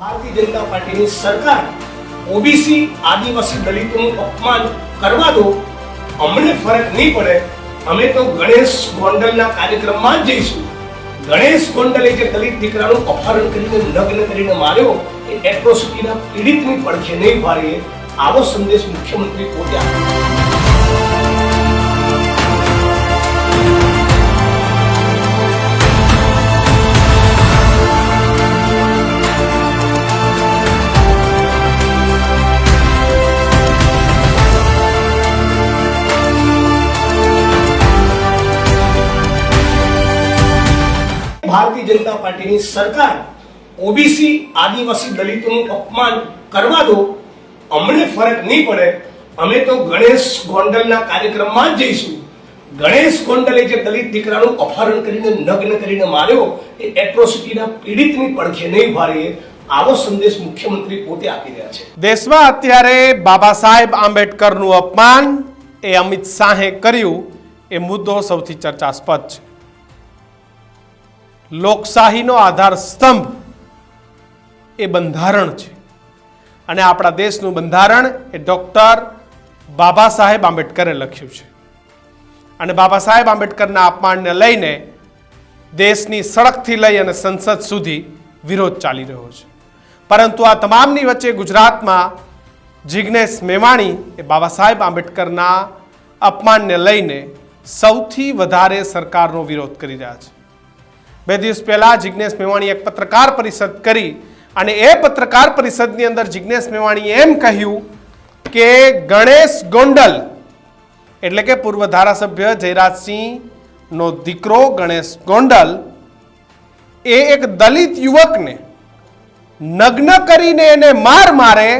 ભારતીય જનતા પાર્ટીની સરકાર ઓબીસી આદિવાસી દલિતોનું અપમાન કરવા દો, અમને ફરક નહીં પડે. અમે તો ગણેશ ગોંડલના કાર્યક્રમમાં જ જઈશું. ગણેશ ગોંડલે જે દલિત દીકરાનું અપહરણ કરીને લગ્ન કરીને માર્યો, એ એટ્રોસિટીના પીડિતની પડખે નહીં ભારીએ આવો સંદેશ મુખ્યમંત્રી પોતે આપ્યો ભારતીય જનતા પાર્ટીની સરકાર ઓબીસી આદિવાસી દલિતોનું અપમાન કરવા દો, અમને ફરક નહીં પડે. અમે તો ગણેશ ગોંડલના કાર્યક્રમમાં જ જઈશું. ગણેશ ગોંડલે જે દલિત દીકરાનું અપહરણ કરીને નગ્ન કરીને માર્યો, એ એટ્રોસિટીના પીડિતની પડખે નહીં ભારીએ આવો સંદેશ મુખ્યમંત્રી પોતે આપી રહ્યા છે. દેશમાં અત્યારે બાબા સાહેબ આંબેડકરનું અપમાન એ અમિત શાહે કર્યું, એ મુદ્દો સૌથી ચર્ચાસ્પદ છે. લોકશાહીનો આધાર સ્તંભ એ બંધારણ છે. અને આપણા દેશનું બંધારણ એ ડૉક્ટર બાબા સાહેબ આંબેડકરે લખ્યું છે. અને બાબા સાહેબ આંબેડકરના અપમાનને લઈને દેશની સડકથી લઈ અને સંસદ સુધી વિરોધ ચાલી રહ્યો છે. પરંતુ આ તમામની વચ્ચે ગુજરાતમાં જિજ્ઞેશ મેવાણી એ બાબા સાહેબ આંબેડકરના અપમાનને લઈને સૌથી વધારે સરકારનો વિરોધ કરી રહ્યા છે. બે દિવસ પહેલાં જિજ્ઞેશ મેવાણીએ એક પત્રકાર પરિષદ કરી અને એ પત્રકાર પરિષદની અંદર જિજ્ઞેશ મેવાણીએ એમ કહ્યું કે ગણેશ ગોંડલ એટલે કે પૂર્વ ધારાસભ્ય જયરાજસિંહનો દીકરો ગણેશ ગોંડલ એ એક દલિત યુવકને નગ્ન કરીને એને માર મારે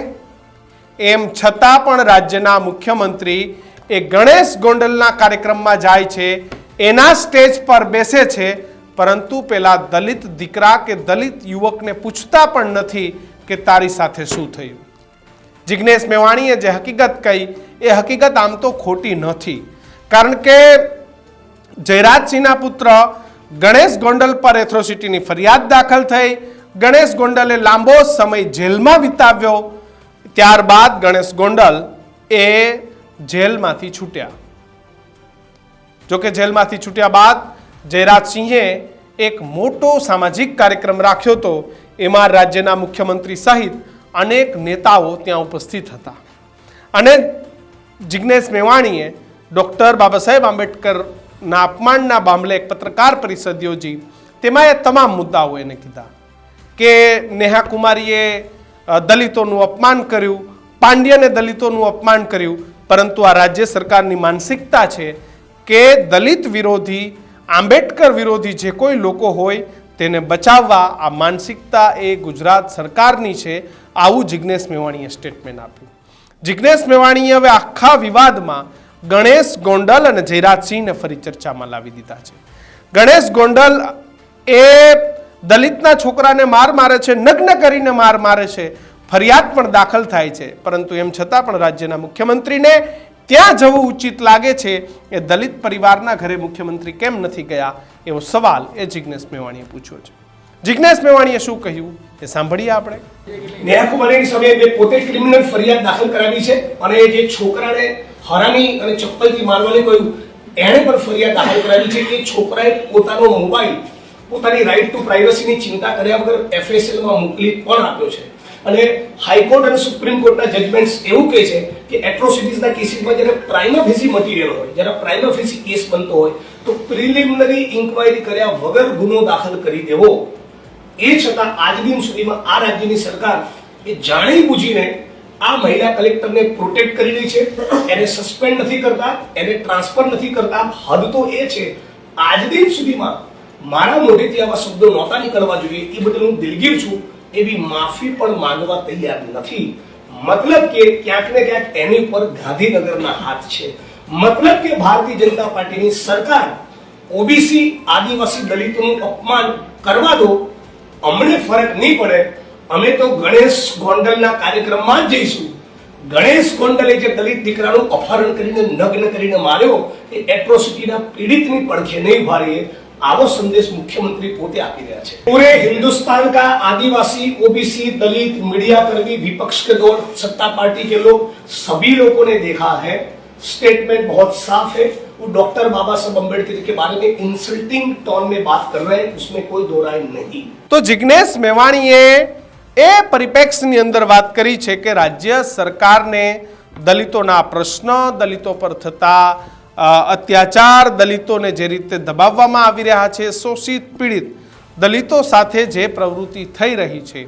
એમ છતાં પણ રાજ્યના મુખ્યમંત્રી એ ગણેશ ગોંડલના કાર્યક્રમમાં જાય છે, એના સ્ટેજ પર બેસે છે પરંતુ પેલા દલિત દીકરા કે દલિત યુવકને પૂછતા પણ નથી કે તારી સાથે શું થયું. જિજ્ઞેશ મેવાણીએ જે હકીકત કહી, એ હકીકત આમ તો ખોટી નથી. કારણ કે જયરાજસિંહના પુત્ર ગણેશ ગોંડલ પર એથ્રોસિટીની ફરિયાદ દાખલ થઈ. ગણેશ ગોંડલે લાંબો સમય જેલમાં વિતાવ્યો. ત્યારબાદ ગણેશ ગોંડલ એ જેલમાંથી છૂટ્યા. જોકે જેલમાંથી છૂટ્યા બાદ જયરાજસિંહે એક મોટો સામાજિક કાર્યક્રમ રાખ્યો હતો. એમાં રાજ્યના મુખ્યમંત્રી સહિત અનેક નેતાઓ ત્યાં ઉપસ્થિત હતા. અને જિજ્ઞેશ મેવાણીએ ડૉક્ટર બાબા સાહેબ આંબેડકરના અપમાનના મામલે એક પત્રકાર પરિષદ યોજી. તેમાં એ તમામ મુદ્દાઓ એને કીધા કે નેહા કુમારીએ દલિતોનું અપમાન કર્યું, પાંડ્યને દલિતોનું અપમાન કર્યું, પરંતુ આ રાજ્ય સરકારની માનસિકતા છે કે દલિત વિરોધી આંબેડકર વિરોધી જે કોઈ લોકો હોય તેને બચાવવા આ માનસિકતા એ ગુજરાત સરકારની છે, આવું જિજ્ઞેશ મેવાણીએ સ્ટેટમેન્ટ આપ્યું. જિજ્ઞેશ મેવાણીએ હવે આખા વિવાદમાં ગણેશ ગોંડલ અને જયરાજસિંહને ફરી ચર્ચામાં લાવી દીધા છે. ગણેશ ગોંડલ એ દલિતના છોકરાને માર મારે છે, નગ્ન કરીને માર મારે છે, ફરિયાદ પણ દાખલ થાય છે, પરંતુ એમ છતાં પણ રાજ્યના મુખ્યમંત્રીને ત્યાં જવું ઉચિત લાગે છે એ દલિત પરિવારના ઘરે મુખ્યમંત્રી કેમ નથી ગયા? એવો સવાલ એ જિજ્ઞેશ મેવાણીએ પૂછ્યો છે. જિજ્ઞેશ મેવાણીએ શું કહ્યું? એ સાંભળીએ આપણે. નેહાકુમારીની સામે મેં પોતે ક્રિમિનલ ફરિયાદ દાખલ કરાવી છે અને જે છોકરાને હરામી અને ચપ્પલથી મારવાની કહ્યું, એણે પણ ફરિયાદ દાખલ કરાવી છે કે છોકરાએ પોતાનો મોબાઈલ પોતાની રાઈટ ટુ પ્રાઇવસીની ચિંતા કર્યા વગર એફએસએલમાં મોકલી પણ આપ્યો છે. અને હાઈકોર્ટ અને સુપ્રીમ કોર્ટના જજમેન્ટ્સ એવું કહે છે કે એટ્રોસિટીઝના કેસીસમાં જ્યારે પ્રાઇમા ફેસી મટીરિયલ હોય, જ્યારે પ્રાઇમા ફેસી કેસ બનતો હોય, તો પ્રિલિમિનરી ઇન્ક્વાયરી કર્યા વગર ગુનો દાખલ કરી દેવો. એ છતાં આજ દિન સુધીમાં આ રાજ્યની સરકાર એ જાણી બુજીને આ મહિલા કલેક્ટરને પ્રોટેક્ટ કરી રહી છે. એને સસ્પેન્ડ નથી કરતા, એને ટ્રાન્સફર નથી કરતા. હદ તો એ છે આજ દિન સુધીમાં મારા મોઢેથી આવા શબ્દો નહોતા નીકળવા જોઈએ. એ બદલ હું દિલગીર છું. એવી માફી પણ માંગવા તૈયાર નથી. મતલબ કે ક્યાંક ને ક્યાંક એની પર ગાંધીનગરના હાથ છે. મતલબ કે ભારતીય જનતા પાર્ટીની સરકાર ઓબીસી આદિવાસી દલિતોનું અપમાન કરવા દો, અમને ફરક નહીં પડે. અમે તો ગણેશ ગોંડલના કાર્યક્રમમાં જ જઈશું. ગણેશ ગોંડલે જે દલિત દીકરાનું અપહરણ કરીને નગ્ન કરીને માર્યો, એ એટ્રોસિટીના પીડિતની પડખે નહીં ભારીએ આવો સંદેશ મુખ્યમંત્રી પોતે આપી રહ્યા છે. પૂરે हिंदुस्तान का आदिवासी ओबीसी दलित मीडिया कर्मी विपक्ष के दौर सत्ता पार्टी के लोग सभी लोगों ने देखा है स्टेटमेंट बहुत साफ़ है वो डॉक्टर बाबा साहब अंबेडकर के बारे में इंसल्टिंग टोन में बात कर रहे हैं उसमें कोई दो राय नहीं तो जिग्नेश તો જિજ્ઞેશ મેવાણીએ अंदर बात करी छे के राज्य सरकार ने दलितों ना प्रश्न दलितों पर थता અત્યાચાર દલિતોને જે રીતે દબાવવામાં આવી રહ્યા છે, શોષિત, પીડિત દલિતો સાથે જે પ્રવૃત્તિ થઈ રહી છે,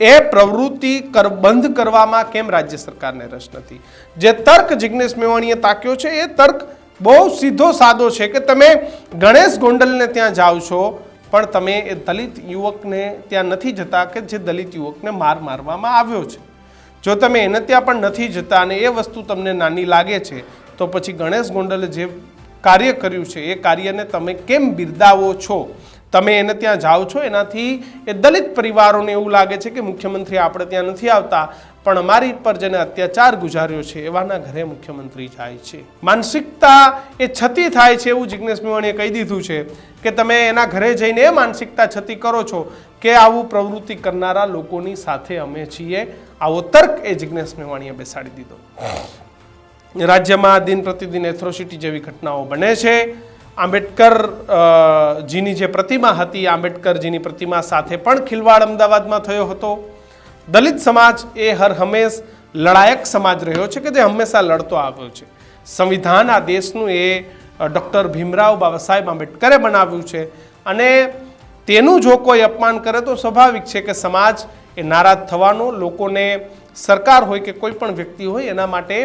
એ પ્રવૃત્તિ કર, બંધ કરવામાં કેમ રાજ્ય સરકારને રસ નથી? જે તર્ક જિજ્ઞેશ મેવાણીએ તાક્યો છે, એ તર્ક બહુ સીધો સાદો છે કે તમે ગણેશ ગોંડલને ત્યાં જાઓ છો, પણ તમે એ દલિત યુવકને ત્યાં નથી જતા કે જે દલિત યુવકને માર મારવામાં આવ્યો છે. જો તમે એને ત્યાં પણ નથી જતા અને એ વસ્તુ તમને નાની લાગે છે તો પછી ગણેશ ગોંડલે જે કાર્ય કર્યું છે, એ કાર્યને તમે કેમ બિરદાવો છો? તમે એને ત્યાં જાઓ છો? એનાથી એ દલિત પરિવારોને એવું લાગે છે કે મુખ્યમંત્રી આપણે ત્યાં નથી આવતા. પણ અમારી પર જેને અત્યાચાર ગુજાર્યો છે, એવાના ઘરે મુખ્યમંત્રી જાય છે. માનસિકતા એ છતી થાય છે એવું જિજ્ઞેશ મેવાણીએ કહી દીધું છે કે તમે એના ઘરે જઈને એ માનસિકતા છતી કરો છો કે આવું પ્રવૃત્તિ કરનારા લોકોની સાથે અમે છીએ. આવો તર્ક એ જિજ્ઞેશ મેવાણીએ બેસાડી દીધો. રાજ્યમાં દિન પ્રતિદિન એથ્રોસિટી જેવી ઘટનાઓ બને છે. આંબેડકર જીની જે પ્રતિમા હતી આંબેડકરજીની પ્રતિમા સાથે પણ ખિલવાડ અમદાવાદમાં થયો હતો. દલિત સમાજ એ હર હંમેશ લડાયક સમાજ રહ્યો છે કે જે હંમેશા લડતો આવ્યો છે. સંવિધાન આ દેશનું એ ડૉક્ટર ભીમરાવ બાબા સાહેબ આંબેડકરે બનાવ્યું છે. અને તેનું જો કોઈ અપમાન કરે તો સ્વાભાવિક છે કે સમાજ એ નારાજ થવાનો, લોકોને સરકાર હોય કે કોઈ પણ વ્યક્તિ હોય એના માટે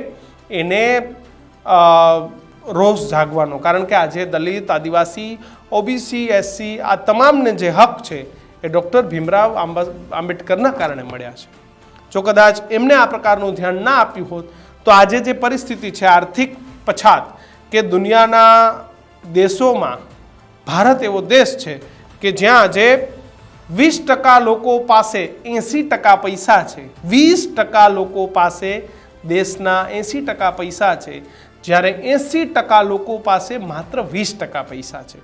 એને રોષ જાગવાનો. કારણ કે આજે દલિત, આદિવાસી, ઓબીસી, એસસી આ તમામને જે હક છે એ ડૉક્ટર ભીમરાવ આંબેડકરના કારણે મળ્યા છે. જો કદાચ એમને આ પ્રકારનું ધ્યાન ના આપ્યું હોત, તો આજે જે પરિસ્થિતિ છે, આર્થિક પછાત, કે દુનિયાના દેશોમાં ભારત એવો દેશ છે કે જ્યાં આજે વીસ ટકા લોકો પાસે એંસી ટકા પૈસા છે. વીસ ટકા લોકો પાસે દેશના એંસી ટકા પૈસા છે. જ્યારે એંસી ટકા લોકો પાસે માત્ર વીસ ટકા પૈસા છે.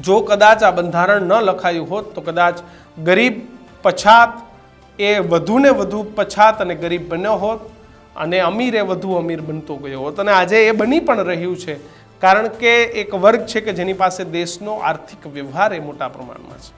જો કદાચ આ બંધારણ ન લખાયું હોત, તો કદાચ ગરીબ પછાત એ વધુને વધુ પછાત અને ગરીબ બન્યો હોત અને અમીર એ વધુ અમીર બનતો ગયો હોત. અને આજે એ બની પણ રહ્યું છે. કારણ કે એક વર્ગ છે કે જેની પાસે દેશનો આર્થિક વ્યવહાર એ મોટા પ્રમાણમાં છે.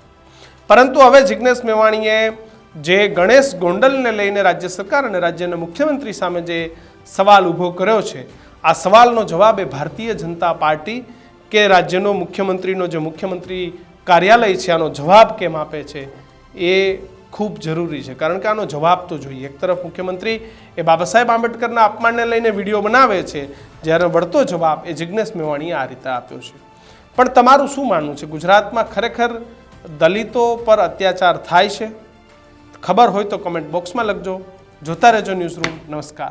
પરંતુ હવે જિજ્ઞેશ મેવાણીએ જે ગણેશ ગોંડલને લઈને રાજ્ય સરકાર અને રાજ્યના મુખ્યમંત્રી સામે જે સવાલ ઊભો કર્યો છે, આ સવાલનો જવાબ એ ભારતીય જનતા પાર્ટી કે રાજ્યનો મુખ્યમંત્રીનો જે મુખ્યમંત્રી કાર્યાલય છે, આનો જવાબ કેમ આપે છે એ ખૂબ જરૂરી છે. કારણ કે આનો જવાબ તો જોઈએ. એક તરફ મુખ્યમંત્રી એ બાબા સાહેબ આંબેડકરના અપમાનને લઈને વીડિયો બનાવે છે, જ્યારે વળતો જવાબ એ જિજ્ઞેશ મેવાણીએ આ રીતે આપ્યો છે. પણ તમારું શું માનવું છે? ગુજરાતમાં ખરેખર દલિતો પર અત્યાચાર થાય છે? ખબર હોય તો કમેન્ટ બોક્સમાં લખજો. જોતા રહેજો ન્યૂઝ રૂમ નમસ્કાર.